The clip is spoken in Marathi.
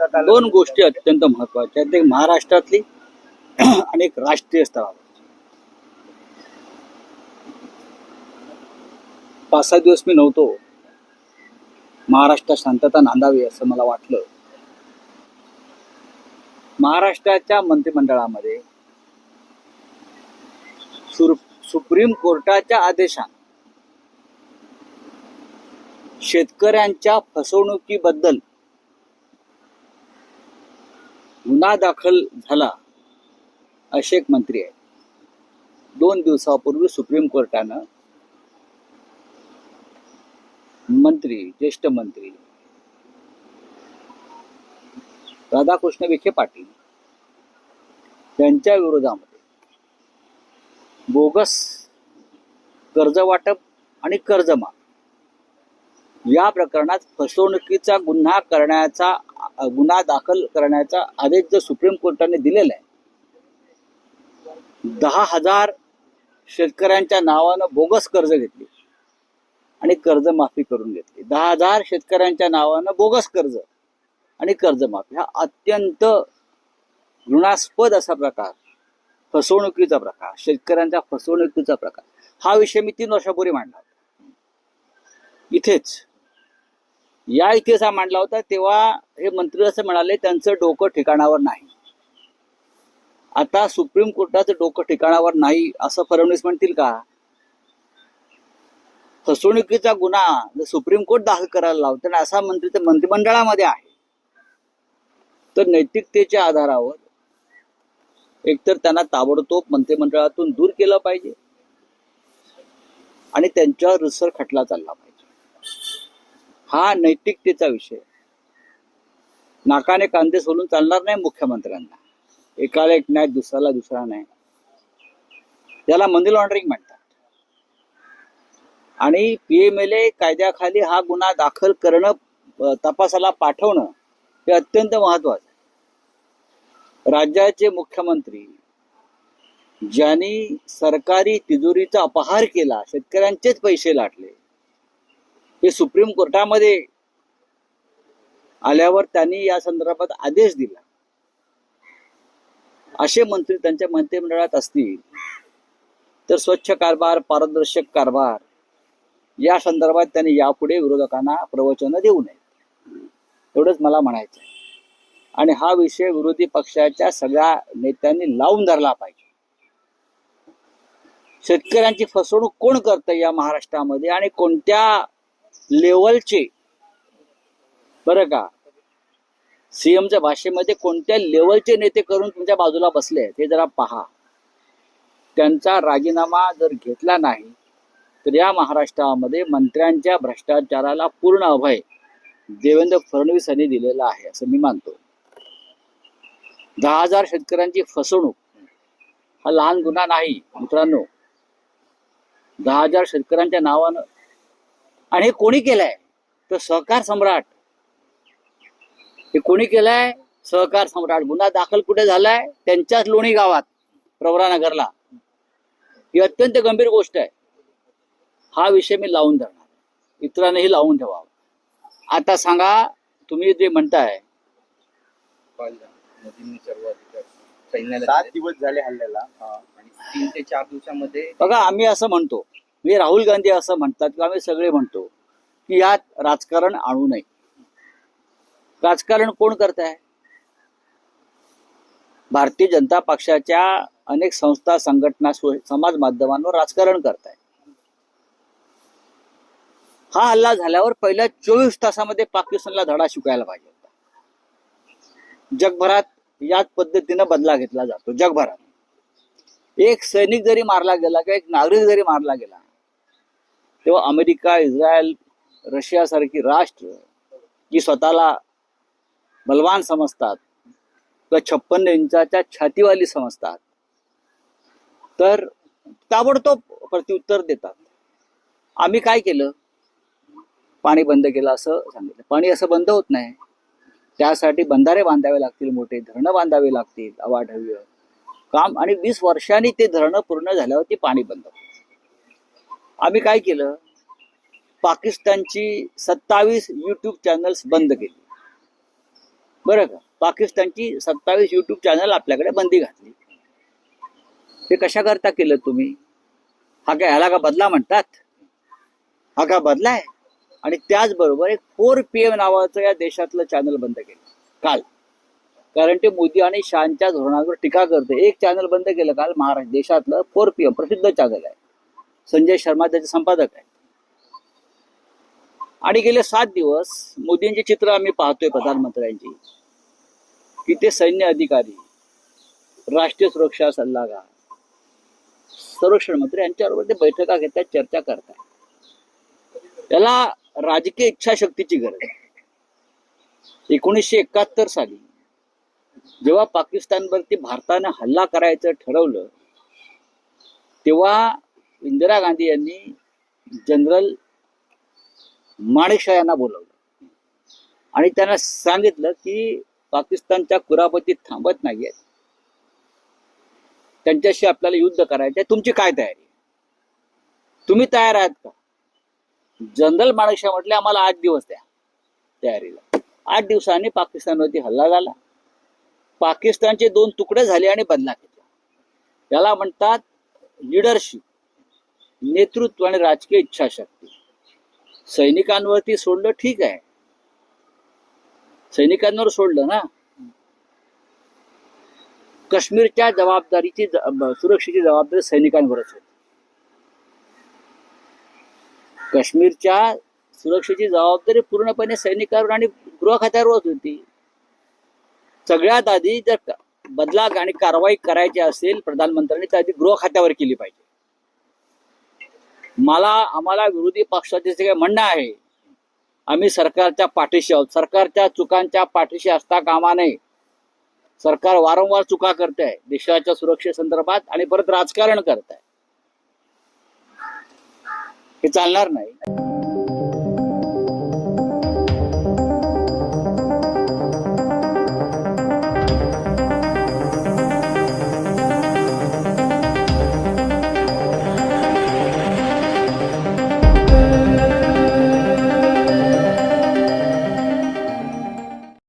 दोन गोष्टी अत्यंत महत्त्वाच्या आहेत. एक महाराष्ट्रातली आणि एक राष्ट्रीय स्तरावर. पाच सहा दिवस मी नव्हतो. महाराष्ट्रात शांतता नांदावी असं मला वाटलं. महाराष्ट्राच्या मंत्रिमंडळामध्ये सुप्रीम कोर्टाच्या आदेशान शेतकऱ्यांच्या फसवणुकीबद्दल गुन्हा दाखल झाला असे एक मंत्री आहे. दोन दिवसापूर्वी सुप्रीम कोर्टानं मंत्री ज्येष्ठ मंत्री राधाकृष्ण विखे पाटील यांच्या विरोधामध्ये बोगस कर्ज वाटप आणि कर्जमाफ या प्रकरणात फसवणुकीचा गुन्हा करण्याचा गुन्हा दाखल करण्याचा आदेश जर सुप्रीम कोर्टाने दिलेला आहे दहा हजार शेतकऱ्यांच्या नावानं बोगस कर्ज घेतली आणि कर्जमाफी करून घेतली. दहा हजार शेतकऱ्यांच्या नावानं बोगस कर्ज आणि कर्जमाफी हा अत्यंत घृणास्पद असा प्रकार फसवणुकीचा प्रकार शेतकऱ्यांच्या फसवणुकीचा प्रकार. हा विषय मी तीन वर्षापूर्वी मांडला होता. इथेच या इतिहास हा मांडला होता तेव्हा हे मंत्री असं म्हणाले त्यांचं डोकं ठिकाणावर नाही. आता सुप्रीम कोर्टाचं डोकं ठिकाणावर नाही असं फडणवीस म्हणतील का? फसवणुकीचा गुन्हा जर सुप्रीम कोर्ट दाखल करायला लावतो आणि असा मंत्री तर मंत्रिमंडळामध्ये आहे तर नैतिकतेच्या आधारावर एकतर त्यांना ताबडतोब मंत्रिमंडळातून दूर केलं पाहिजे आणि त्यांच्यावर रिसर खटला चालला पाहिजे. हा नैतिकतेचा विषय. आहे. नाकाने कांदे सोलून चालणार नाही मुख्यमंत्र्यांना. एकाला एक नाही दुसऱ्याला दुसरा नाही त्याला मनी लॉन्ड्रिंग म्हणतात. आणि पीएमएलए कायद्याखाली हा गुन्हा दाखल करणं तपासाला पाठवणं हे अत्यंत महत्वाचं आहे. राज्याचे मुख्यमंत्री ज्यांनी सरकारी तिजोरीचा अपहार केला शेतकऱ्यांचेच पैसे लाटले हे सुप्रीम कोर्टामध्ये आल्यावर त्यांनी या संदर्भात आदेश दिला. असे मंत्री त्यांच्या मंत्रिमंडळात असतील तर स्वच्छ कारभार पारदर्शक कारभार या संदर्भात त्यांनी यापुढे विरोधकांना प्रवचनं देऊ नयेत. एवढंच मला म्हणायचं आणि हा विषय विरोधी पक्षाच्या सगळ्या नेत्यांनी लावून धरला पाहिजे. शेतकऱ्यांची फसवणूक कोण करतं या महाराष्ट्रामध्ये? आणि कोणत्या लेवलचे. बरं का? सीएमच्या भाषेमध्ये कोणत्या लेवलचे नेते करून तुमच्या बाजूला बसले आहेत हे जरा पहा. त्यांचा राजीनामा जर घेतला नाही तर या महाराष्ट्रामध्ये मंत्र्यांच्या भ्रष्टाचाराला पूर्ण अभय देवेंद्र फडणवीस यांनी दिलेला आहे असं मी मानतो. दहा हजार शेतकऱ्यांची फसवणूक हा लहान गुन्हा नाही मित्रांनो. दहा हजार शेतकऱ्यांच्या नावानं आणि हे कोणी केलंय? तर सहकार सम्राट. हे कोणी केलंय? सहकार सम्राट. गुन्हा दाखल कुठे झालाय? त्यांच्याच लोणी गावात प्रवरानगरला ही अत्यंत गंभीर गोष्ट आहे. हा विषय मी लावून धरणार इतरांनाही लावून ठेवावा. आता सांगा तुम्ही जे म्हणताय. सात. दिवस झाले हल्ल्याला. आणि तीन ते चार दिवसामध्ये बघा आम्ही असं म्हणतो. म्हणजे राहुल गांधी असं म्हणतात किंवा आम्ही सगळे म्हणतो की यात राजकारण आणू नये. राजकारण कोण करत आहे भारतीय जनता पक्षाच्या अनेक संस्था संघटना समाज माध्यमांवर राजकारण करत आहे हा हल्ला झाल्यावर पहिल्या चोवीस तासामध्ये पाकिस्तानला धडा शिकायला पाहिजे होता. जगभरात याच पद्धतीनं बदला घेतला जातो जगभरात. एक सैनिक जरी मारला गेला किंवा एक नागरिक जरी मारला गेला तेव्हा अमेरिका इस्रायल रशियासारखी राष्ट्र जी स्वतःला बलवान समजतात किंवा छप्पन्न इंचाच्या छातीवाली समजतात तर ताबडतोब प्रत्युत्तर देतात. आम्ही काय केलं? पाणी बंद केलं असं सांगितलं. पाणी असं बंद होत नाही. त्यासाठी बंधारे बांधावे लागतील मोठे धरणं बांधावे लागतील अवाढव्य काम. आणि वीस वर्षांनी ते धरणं पूर्ण झाल्यावर ते पाणी बंद होतं. आम्ही काय केलं? पाकिस्तानची सत्तावीस यूट्यूब चॅनल्स बंद केली. बरं का? पाकिस्तानची सत्तावीस यूट्यूब चॅनल आपल्याकडे बंदी घातली. ते कशा करता केलं तुम्ही? हा काय ह्याला का बदला म्हणतात? हा का बदला आहे? आणि त्याचबरोबर एक फोर पी एम नावाचं या देशातलं चॅनल बंद केलं. काल. कारण ते मोदी आणि शहाच्या धोरणावर टीका करते. एक चॅनल बंद केलं काल महाराष्ट्र देशातलं फोर पी एम प्रसिद्ध चॅनल आहे. संजय शर्मा त्याचे संपादक आहे आणि गेले सात दिवस मोदींची चित्र आम्ही पाहतोय प्रधानमंत्र्यांची. की ते सैन्य अधिकारी राष्ट्रीय सुरक्षा सल्लागार संरक्षण मंत्री यांच्याबरोबर ते बैठका घेतात चर्चा करतात. त्याला राजकीय इच्छाशक्तीची गरज आहे. एकोणीसशे एकाहत्तर साली जेव्हा पाकिस्तानवरती भारतानं हल्ला करायचं ठरवलं तेव्हा इंदिरा गांधी यांनी जनरल माणेकशा यांना बोलवलं. आणि त्यांना सांगितलं की पाकिस्तानच्या कुरापती थांबत नाहीयेत त्यांच्याशी आपल्याला युद्ध करायचं आहे तुमची काय तयारी? तुम्ही तयार आहात का? जनरल माणेकशा म्हटले आम्हाला आठ दिवस द्या तयारीला. आठ दिवसांनी पाकिस्तानवरती हल्ला झाला. पाकिस्तानचे दोन तुकडे झाले आणि बदला घेतला. याला म्हणतात लिडरशिप नेतृत्व आणि राजकीय इच्छाशक्ती. सैनिकांवरती सोडलं ठीक आहे. सैनिकांवर सोडलं ना? काश्मीरच्या जबाबदारीची सुरक्षेची जबाबदारी सैनिकांवरच होती. काश्मीरच्या सुरक्षेची जबाबदारी पूर्णपणे सैनिकांवर आणि गृह खात्यावरच होती. सगळ्यात आधी जर बदला आणि कारवाई करायची असेल प्रधानमंत्र्यांनी तर आधी गृह खात्यावर केली पाहिजे. मला आम्हाला विरोधी पक्षाचे जे काही म्हणणं आहे आम्ही सरकारच्या पाठीशी आहोत. सरकारच्या चुकांच्या पाठीशी असता कामा नये. सरकार वारंवार चुका करत आहे देशाच्या सुरक्षेसंदर्भात आणि परत राजकारण करत आहे हे चालणार नाही.